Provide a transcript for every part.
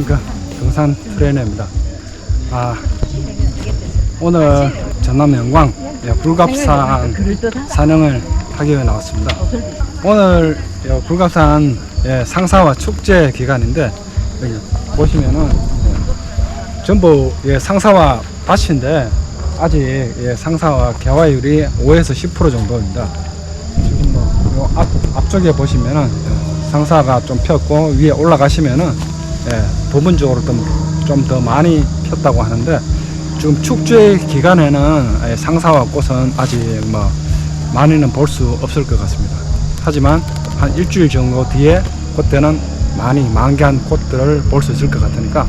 안녕하십니까 등산 트레이너입니다. 아 오늘 전남 영광 예, 불갑산 산행을 하기 위해 나왔습니다. 오늘 예, 불갑산 예, 상사와 축제 기간인데 여기 보시면은 예, 전부 예, 상사와 밭인데 아직 예, 상사와 개화율이 5에서 10% 정도입니다. 지금 뭐, 요 앞, 앞쪽에 보시면은 예, 상사가 좀 폈고 위에 올라가시면은 예, 부분적으로 좀 더 많이 폈다고 하는데 지금 축제 기간에는 예, 상사와 꽃은 아직 뭐 많이는 볼 수 없을 것 같습니다. 하지만 한 일주일 정도 뒤에 그때는 많이 만개한 꽃들을 볼 수 있을 것 같으니까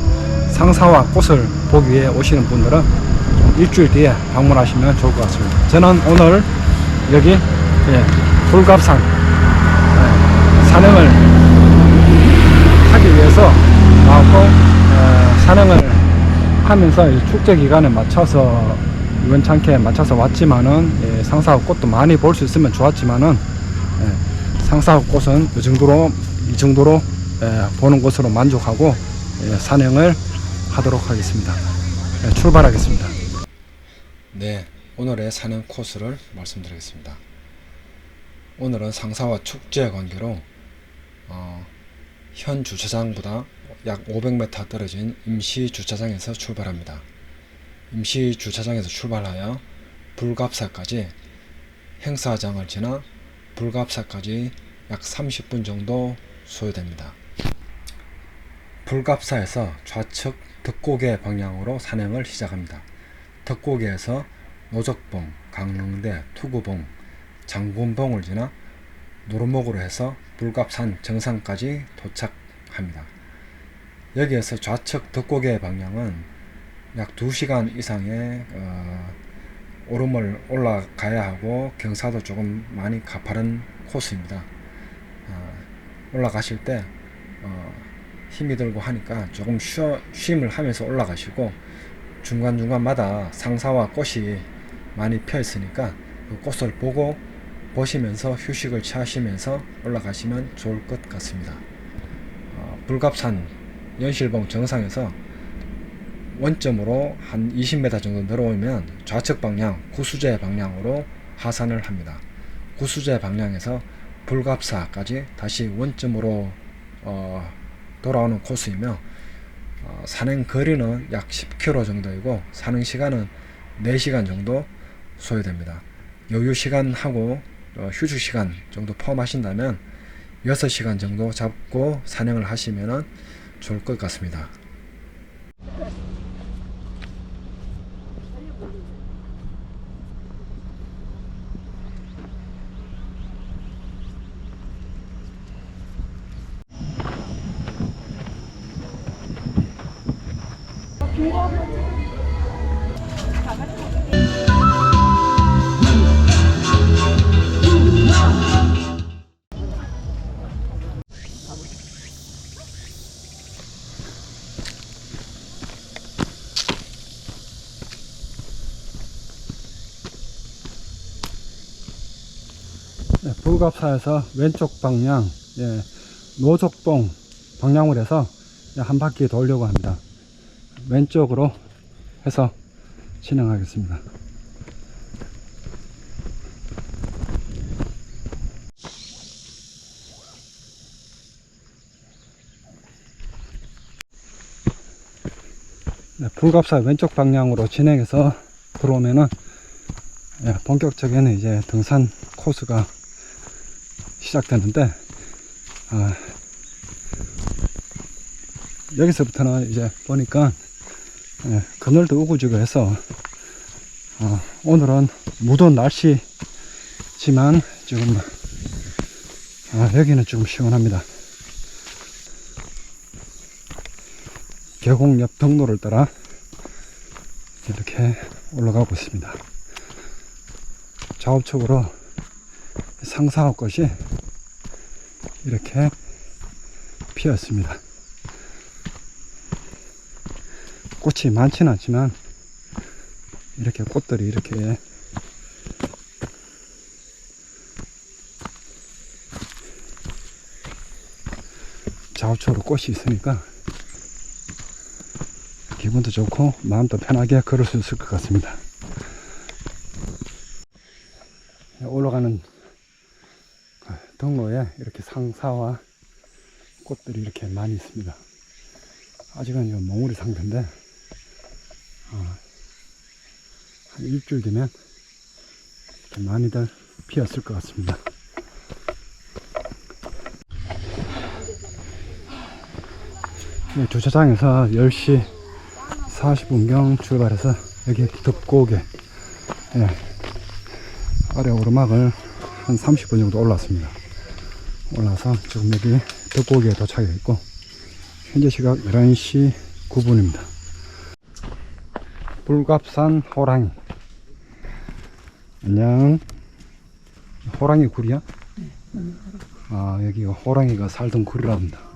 상사와 꽃을 보기 위해 오시는 분들은 좀 일주일 뒤에 방문하시면 좋을 것 같습니다. 저는 오늘 여기 예, 불갑산 예, 산행을 하기 위해서 나왔고 어, 산행을 하면서 이 축제 기간에 맞춰서 우연찮게 맞춰서 왔지만은 예, 상사와 꽃도 많이 볼 수 있으면 좋았지만은 예, 상사와 꽃은 이 정도로 이 정도로 예, 보는 것으로 만족하고 예, 산행을 하도록 하겠습니다. 예, 출발하겠습니다. 네, 오늘의 산행 코스를 말씀드리겠습니다. 오늘은 상사와 축제 관계로 어, 현 주차장보다 약 500m 떨어진 임시 주차장에서 출발합니다. 임시 주차장에서 출발하여 불갑사까지 행사장을 지나 불갑사까지 약 30분 정도 소요됩니다. 불갑사에서 좌측 덕고개 방향으로 산행을 시작합니다. 덕고개에서 노적봉, 강릉대, 투구봉, 장군봉을 지나 노르목으로 해서 불갑산 정상까지 도착합니다. 여기에서 좌측 덕고개 방향은 약 2시간 이상의 어, 오름을 올라가야 하고 경사도 조금 많이 가파른 코스입니다. 어, 올라가실 때 어, 힘이 들고 하니까 조금 쉬어, 쉼을 하면서 올라가시고 중간중간마다 상사와 꽃이 많이 펴 있으니까 그 꽃을 보고 보시면서 휴식을 취하시면서 올라가시면 좋을 것 같습니다. 어, 불갑산 연실봉 정상에서 원점으로 한 20m 정도 내려오면 좌측 방향 구수제 방향으로 하산을 합니다. 구수제 방향에서 불갑사까지 다시 원점으로 어, 돌아오는 코스이며 어, 산행 거리는 약 10km 정도이고 산행 시간은 4시간 정도 소요됩니다. 여유 시간 하고 어, 휴식 시간 정도 포함하신다면 6시간 정도 잡고 산행을 하시면 좋을 것 같습니다. 네, 불갑사에서 왼쪽 방향, 예, 노족봉 방향으로 해서 한 바퀴 돌려고 합니다. 왼쪽으로 해서 진행하겠습니다. 네, 불갑사 왼쪽 방향으로 진행해서 들어오면은 예, 본격적인 이제 등산 코스가 시작되는데 아, 여기서부터는 이제 보니까 예, 그늘도 우거지고 해서 어, 오늘은 무더운 날씨지만 지금 아, 여기는 좀 시원합니다. 계곡 옆 등로를 따라 이렇게 올라가고 있습니다. 좌우측으로 상사와 꽃이 이렇게 피었습니다. 꽃이 많지는 않지만 이렇게 꽃들이 이렇게 좌우측으로 꽃이 있으니까 기분도 좋고 마음도 편하게 걸을 수 있을 것 같습니다. 올라가는 등로에 이렇게 상사와 꽃들이 이렇게 많이 있습니다. 아직은 이거 몽우리 상태인데 어, 한 일주일 뒤면 이렇게 많이들 피었을 것 같습니다. 네, 주차장에서 10시 40분경 출발해서 여기 덕곡에 예, 아래 오르막을 한 30분 정도 올랐습니다. 올라서 지금 여기 덕곡에 도착해 있고 현재 시각 11시 9분입니다. 불갑산 호랑이 안녕 호랑이 굴이야? 아 여기가 호랑이가 살던 굴이랍니다.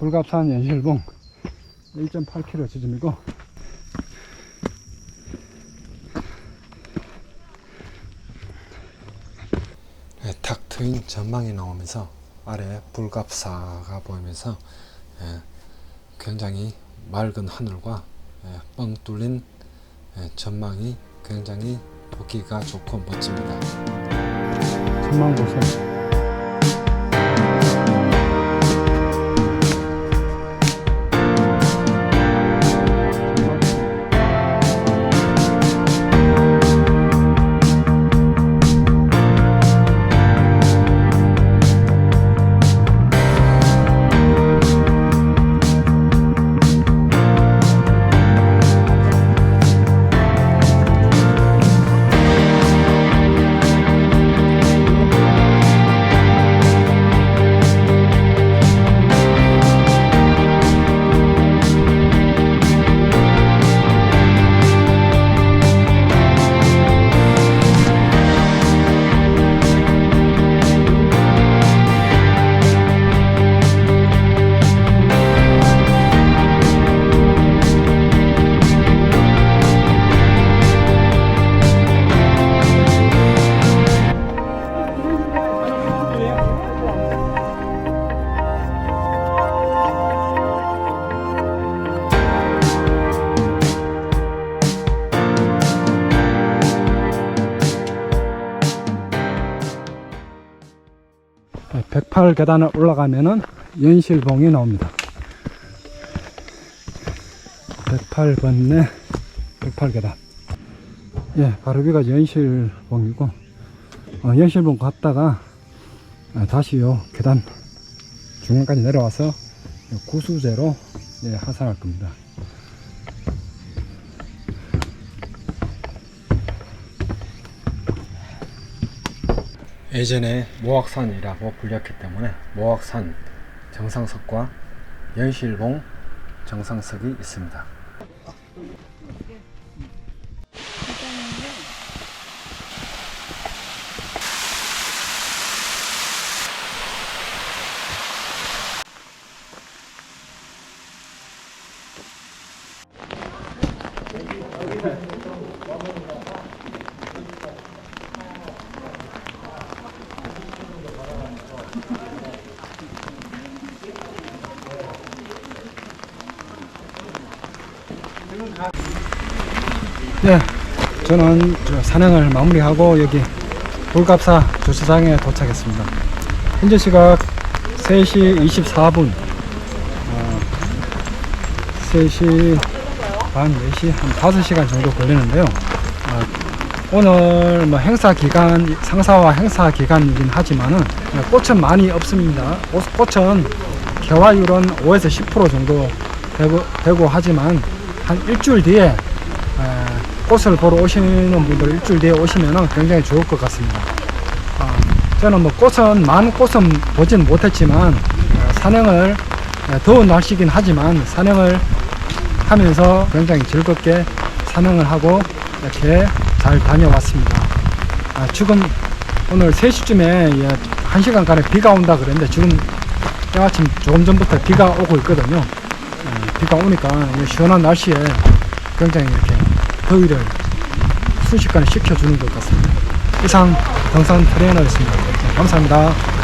불갑산 연실봉 1.8km 지점이고 네, 탁 트인 전망이 나오면서 아래 불갑사가 보이면서 예, 굉장히 맑은 하늘과 예, 뻥 뚫린 예, 전망이 굉장히 보기가 좋고 멋집니다. 전망 보세요. 108계단을 올라가면은 연실봉이 나옵니다. 108번에 108계단. 예, 바로 여기가 연실봉이고, 어, 연실봉 갔다가 아, 다시 요 계단 중간까지 내려와서 요 구수제로 예, 하산할 겁니다. 예전에 모악산이라고 불렸기 때문에 모악산 정상석과 연실봉 정상석이 있습니다. 네, 저는 저 산행을 마무리하고 여기 돌갑사 주차장에 도착했습니다. 현재 시각 3시 24분, 어, 3시 반, 4시, 한 5시간 정도 걸리는데요. 어, 오늘 뭐 행사 기간, 상사와 행사 기간이긴 하지만은 어, 꽃은 많이 없습니다. 꽃- 꽃은 개화율은 5에서 10% 정도 되고, 되고 하지만 한 일주일 뒤에 에, 꽃을 보러 오시는 분들 일주일 뒤에 오시면 굉장히 좋을 것 같습니다. 아, 저는 뭐 꽃은 많은 꽃은 보진 못했지만 어, 산행을 에, 더운 날씨긴 하지만 산행을 하면서 굉장히 즐겁게 산행을 하고 이렇게 잘 다녀왔습니다. 아, 지금 오늘 3시쯤에 예, 1시간간의 비가 온다 그랬는데 지금 때마침 조금 전부터 비가 오고 있거든요. 예, 비가 오니까 이 시원한 날씨에 굉장히 이렇게 더위를 순식간에 식혀주는 것 같습니다. 이상 등산 트레이너였습니다. 감사합니다.